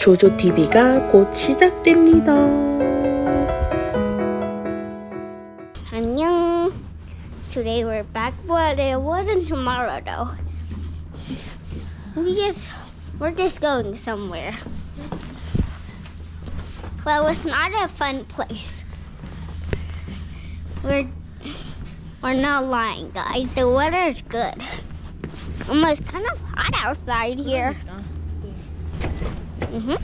조조TV가 곧 시작됩니다. 안녕. Today we're back, but it wasn't tomorrow though. We just we're just going somewhere. Well, it's not a fun place. We're we're not lying, guys. The weather's good. Almost kind of hot outside here. Mhm.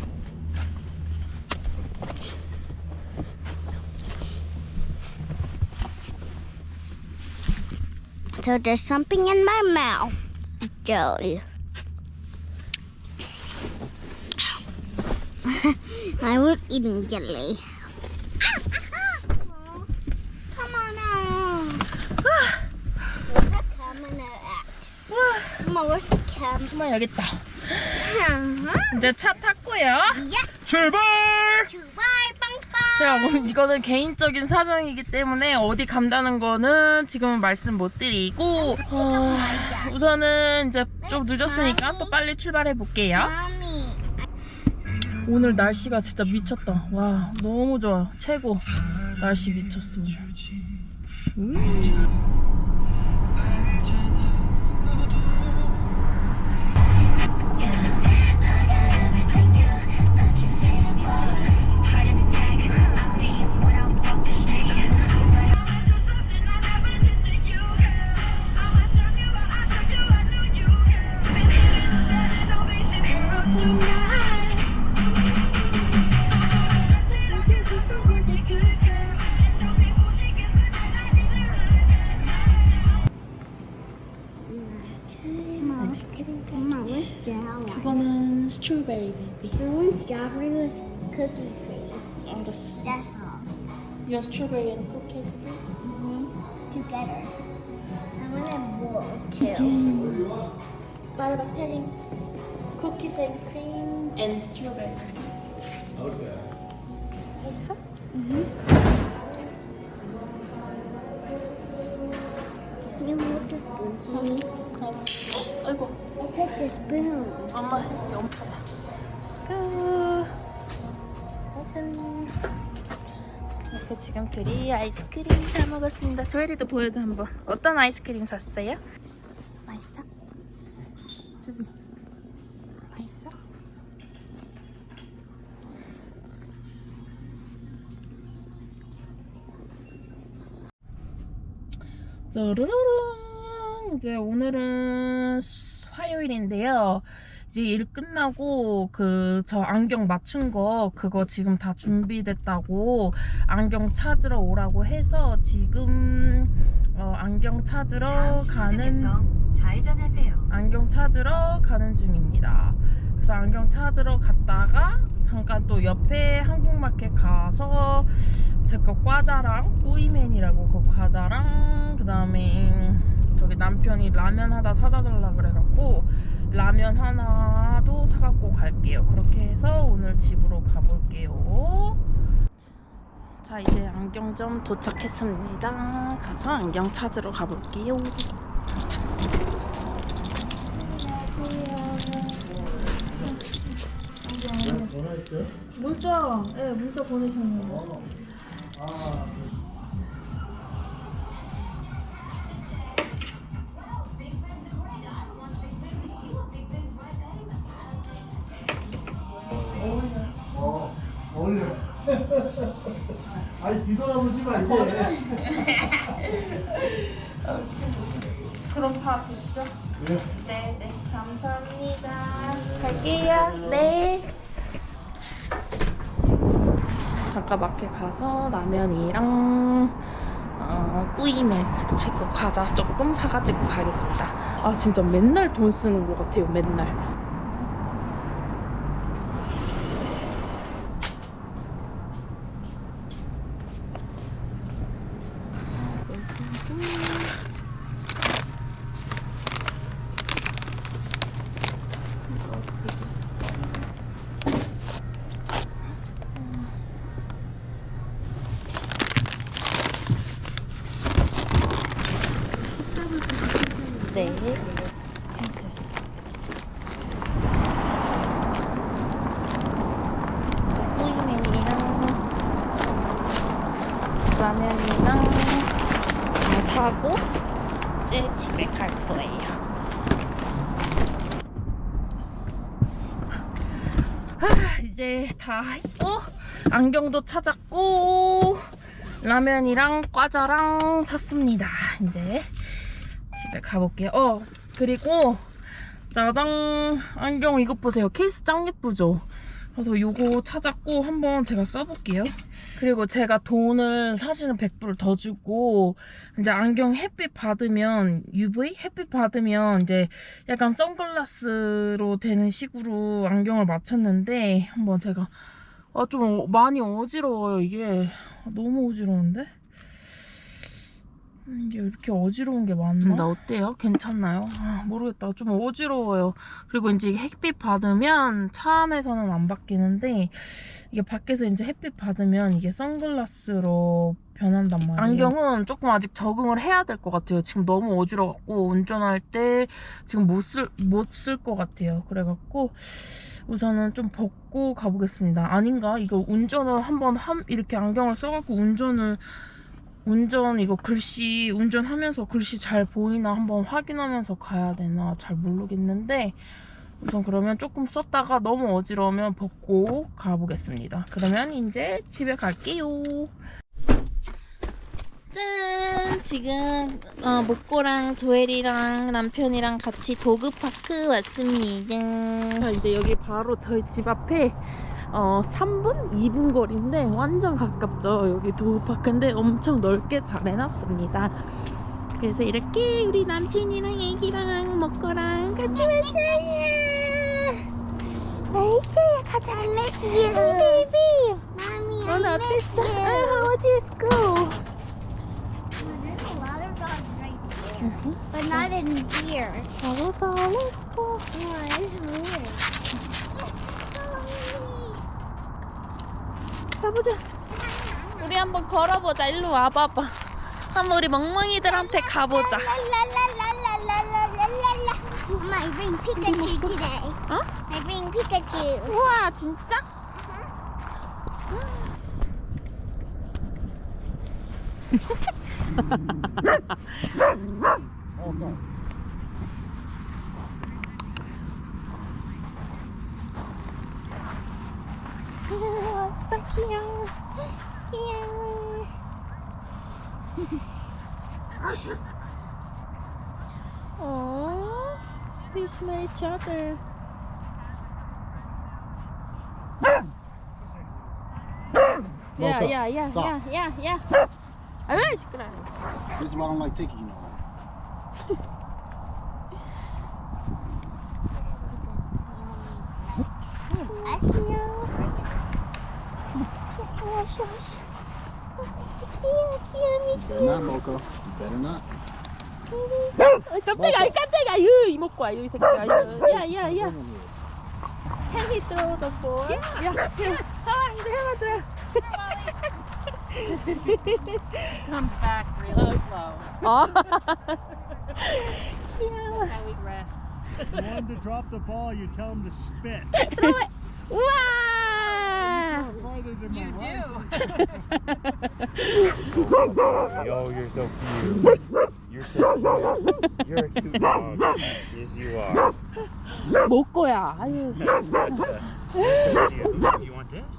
So there's something in my mouth. Jelly. I was eating jelly. Come on now. Where's the camera at? Come on, where's the camera? 엄마 여기 있다. 이제 차 탔고요. Yeah. 출발! 출발 빵빵. 제가 뭐 이거는 개인적인 사정이기 때문에 어디 간다는 거는 지금은 말씀 못 드리고 어, 우선은 이제 좀 늦었으니까 또 빨리 출발해 볼게요. 마미. 오늘 날씨가 진짜 미쳤다. 와 너무 좋아. 최고. 날씨 미쳤습니다. 음. 이거는 스트로베리 베이비. The one strawberry was cookie free. 알았어. That's all. Your strawberry and cookies. Together. I want a bowl too. What about telling cookies and cream and strawberries? You want the spoon? honey? 알았어. 아이고. I said the spoon. 엄마 해줄게. 엄마 가자. Let's go. 짜잔. 이렇게 지금 둘이 아이스크림 사 먹었습니다. 조엘이도 보여줘 한번. 어떤 아이스크림 샀어요? 맛있어? 좀 맛있어? 짜르르릉 이제 오늘은 수- 화요일인데요. 이제 일 끝나고 그 저 안경 맞춘 거 그거 지금 다 준비됐다고 안경 찾으러 오라고 해서 지금 어, 안경 찾으러 가는 좌회전하세요. 안경 찾으러 가는 중입니다. 그래서 안경 찾으러 갔다가 잠깐 또 옆에 한국마켓 가서 제 거 과자랑 꾸이맨이라고 그 과자랑 그 다음에 저기 남편이 라면 하나 사다 달라 그래갖고 라면 하나도 사갖고 갈게요. 그렇게 해서 오늘 집으로 가볼게요. 자 이제 안경점 도착했습니다. 가서 안경 찾으러 가볼게요. 문자, 예, 문자 보내셨네요. 어, 잠깐 마켓 가서 라면이랑 어, 꾸이맨 제거 과자 조금 사가지고 가겠습니다. 아 진짜 맨날 돈 쓰는 것 같아요. 맨날. 네. 이제 라면이랑 다 사고 이제 집에 갈 거예요. 아, 이제 다 했고 안경도 찾았고 라면이랑 과자랑 샀습니다. 이제 집에 가볼게요. 어 그리고 짜장 안경 이것 보세요. 케이스 짱 예쁘죠? 그래서 요거 찾았고 한번 제가 써볼게요. 그리고 제가 돈을 사실은 100불 더 주고 이제 안경 햇빛 받으면 UV 햇빛 받으면 이제 약간 선글라스로 되는 식으로 안경을 맞췄는데 한번 제가 아 좀 많이 어지러워요 이게. 너무 어지러운데? 음, 이게 이렇게 어지러운 게 맞나? 나 어때요? 괜찮나요? 아, 모르겠다. 좀 어지러워요. 그리고 이제 햇빛 받으면 차 안에서는 안 바뀌는데 이게 밖에서 이제 햇빛 받으면 이게 선글라스로 변한단 말이에요. 안경은 조금 아직 적응을 해야 될 것 같아요. 지금 너무 어지러워갖고 운전할 때 지금 못 쓸 못 쓸 것 같아요. 그래갖고 우선은 좀 벗고 가보겠습니다. 아닌가? 이거 운전을 한번 함 이렇게 안경을 써갖고 운전을 운전 이거 글씨 운전하면서 글씨 잘 보이나 한번 확인하면서 가야 되나 잘 모르겠는데 우선 그러면 조금 썼다가 너무 어지러우면 벗고 가보겠습니다. 그러면 이제 집에 갈게요. 짠! 지금 어, 목고랑 조엘이랑 남편이랑 같이 도그파크 왔습니다. 이제 여기 바로 저희 집 앞에 어, 3분? 2분 거리인데 완전 가깝죠. 여기 도그파크인데 엄청 넓게 잘 해놨습니다. 그래서 이렇게 우리 남편이랑 애기랑 먹거랑 같이 왔어요. 아이고 가자 I miss you. baby. Mommy, I 오늘 miss 어땠어? you. 아, how was your school? There's a lot of dogs right there, but not in here. 가보자. Let's go. Yeah, it's weird. 가보자 우리 한번 걸어보자 일로 와봐봐 한번 우리 멍멍이들한테 가보자 Mom, I bring Pikachu today. 어? I bring Pikachu. 우와 진짜? 朝キラキラ Aww, they smell each other. yeah, yeah, yeah, yeah, yeah, yeah. I know it's good. This is why I don't like taking you nowhere. I see you 여워. 귀여워, 귀여워. 귀여워, 귀여워, You better not, Mocha. You better not. 아, 깜짝이야, 아이 깜짝이야, 아유, 이모과, 아유, 이 새끼, 아유, 야, 야, 야. Can he throw the ball? 야, 야, 아, 이제 해봐줘. comes back really slow. 아, 귀여워. How he rests. want him to drop the ball, you tell him to spit. Throw it. 우와. Farther than You my do. wife. Oh, you're so cute. You're so cute. You're a cute dog. Yes, you are. 못 거야. 아유. 씨. You're so cute. You want this?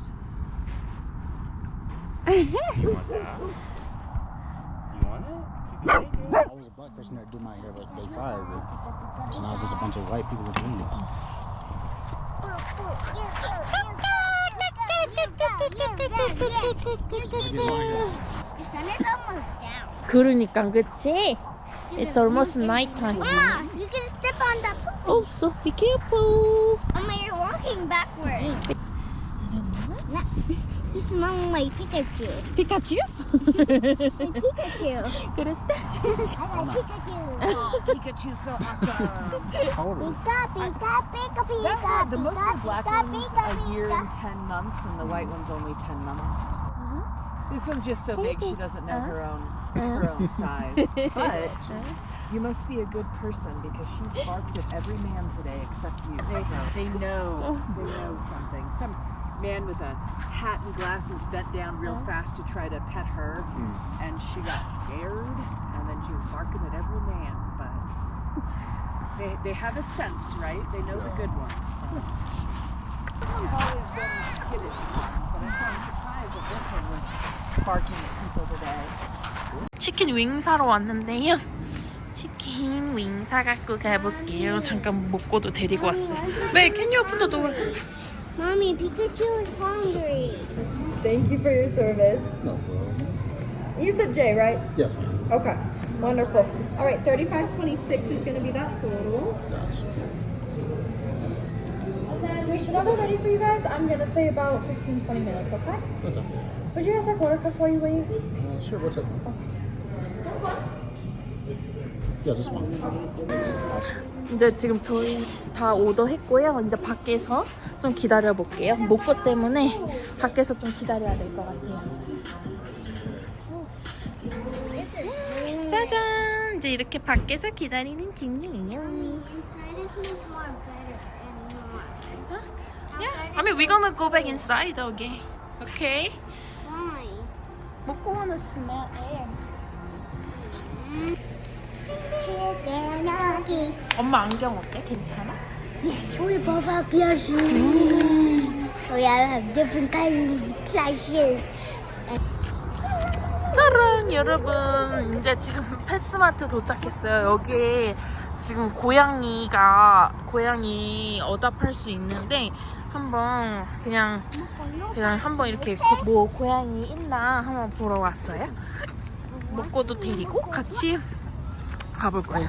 You want that? You want it? You can take it. I was a black person that did my hair like day five, but so now it's just a bunch of white people doing this. Sun is almost down. 그러니까 그치? It's almost night time. Ah, you can step on the poop. 없어. Be careful. Mama, you're walking backwards. No, you smell my Pikachu. 피카츄? Pikachu. 그랬다. I got Pikachu. Oh, Pikachu's so awesome. How old are you? Pika, Pika, Pika, Pika. That one, the most of the black Pika, ones Pika, a year Pika. and 10 months, and the white one's only 10 months. This one's just so big she doesn't know her own her own size. But you must be a good person because she barked at every man today except you. They, they know they know something. Some man with a hat and glasses bent down real fast to try to pet her, and she got scared, and then she was barking at every man. But they they have a sense, right? They know the good ones. So. This one's always been skittish, but I'm surprised that this one was barking at people today. 치킨 윙 사러 왔는데요. 치킨 윙 사갖고 가볼게요. 잠깐 먹고도 데리고 왔어요. 왜? Can you open the door? Mommy, Pikachu is hungry. Thank you for your service. No problem. You said J, right? Yes, ma'am. Okay. Wonderful. All right, 3526 is going to be that total. Gotcha. And then we should have it ready for you guys. I'm going to say about 15 20 minutes, okay? Okay. Would you guys like water before you leave? Uh, sure, we'll take Yeah, this one. 이제 지금 저희 다 오더했고요. 이제 밖에서 좀 기다려 볼게요. 목거 때문에 밖에서 좀 기다려야 될 것 같아요. 짜잔! 이제 이렇게 밖에서 기다리는 중이에요. Yeah, I mean we're gonna go back inside again. Okay? Why? 먹고 wanna smell air. 엄마 안경 어때? 괜찮아? Yes, we both have glasses. We have different kinds of glasses. 짜란 여러분 이제 지금 패스마트 도착했어요 여기 지금 고양이가 고양이 어답할 수 있는데 한번 그냥 그냥 한번 이렇게 고- 뭐 고양이 있나 한번 보러 왔어요 먹고도 데리고 같이 가볼 거예요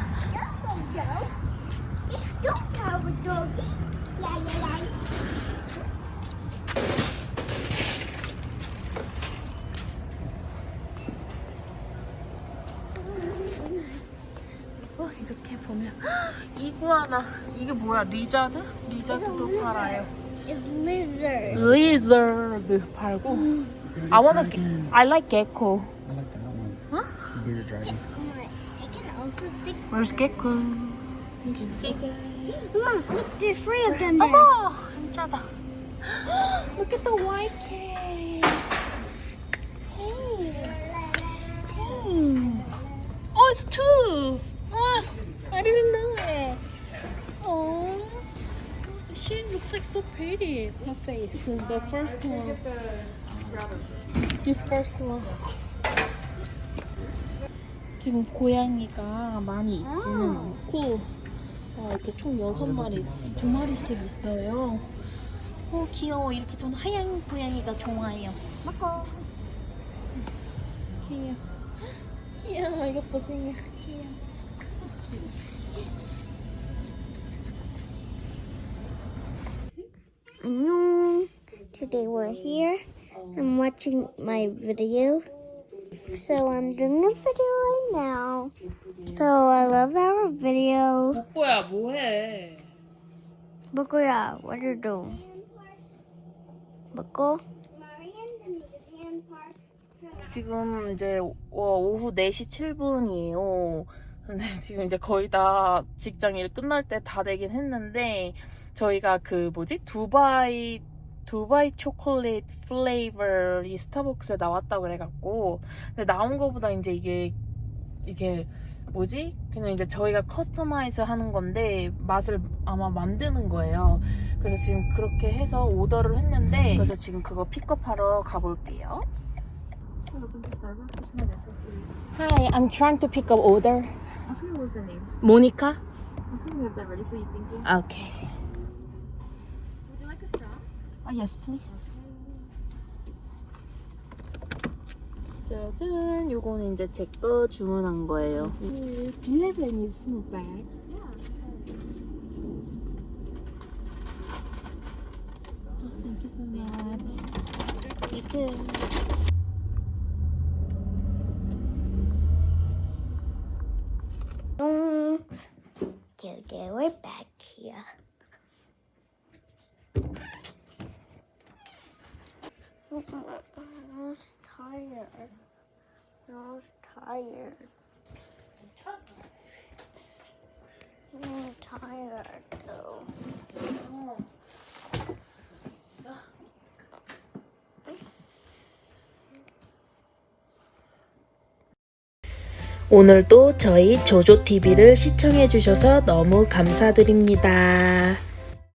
어, 이렇게 보면 이구아나 이게 뭐야 리자드? 리자드도 팔아요 It's lizard. 리자드 팔고 I wanna I like gecko Bearded dragon. It can also stick. Where's gecko? You can see Mom, look, there's three of them there. 어머 진짜다 Look at the white cat Hey. Oh it's two Ah, I didn't know it Oh She looks like so pretty Her face The first one This first one 지금 고양이가 많이 있지는 않고 어, 이렇게 총 여섯 마리, 두 마리씩 있어요. 어 귀여워. 이렇게 저는 하얀 고양이가 좋아해요. 먹어. 귀여워. 귀여워. 이거 보세요. 귀여워. 안녕. Today we're here. I'm watching my video. So I'm doing a video right now. So I love our video. 뭐야 뭐해? Bukuya, what are you doing? Buku? 지금 이제 어, 오후 4시 7분이에요. 근데 지금 이제 거의 다 직장 일 끝날 때 다 되긴 했는데 저희가 그 뭐지 두바이 두바이 초콜릿 플레이버이 스타벅스에 나왔다고 그래갖고 근데 나온 거보다 이제 이게 이게 뭐지 그냥 이제 저희가 커스터마이즈 하는 건데 맛을 아마 만드는 거예요. 그래서 지금 그렇게 해서 오더를 했는데 그래서 지금 그거 픽업하러 가볼게요. Hi, I'm trying to pick up order. Monica? Okay, we have that ready for you. Thank you. Okay. Would you like a straw? Oh, yes, please. 짜잔, 요거는 이제 제 거 주문한 거예요. Do you have any small bag? Oh, thank you so much. Too. I was tired. I was tired. I'm tired though. 오늘도 저희 조조TV를 시청해주셔서 너무 감사드립니다.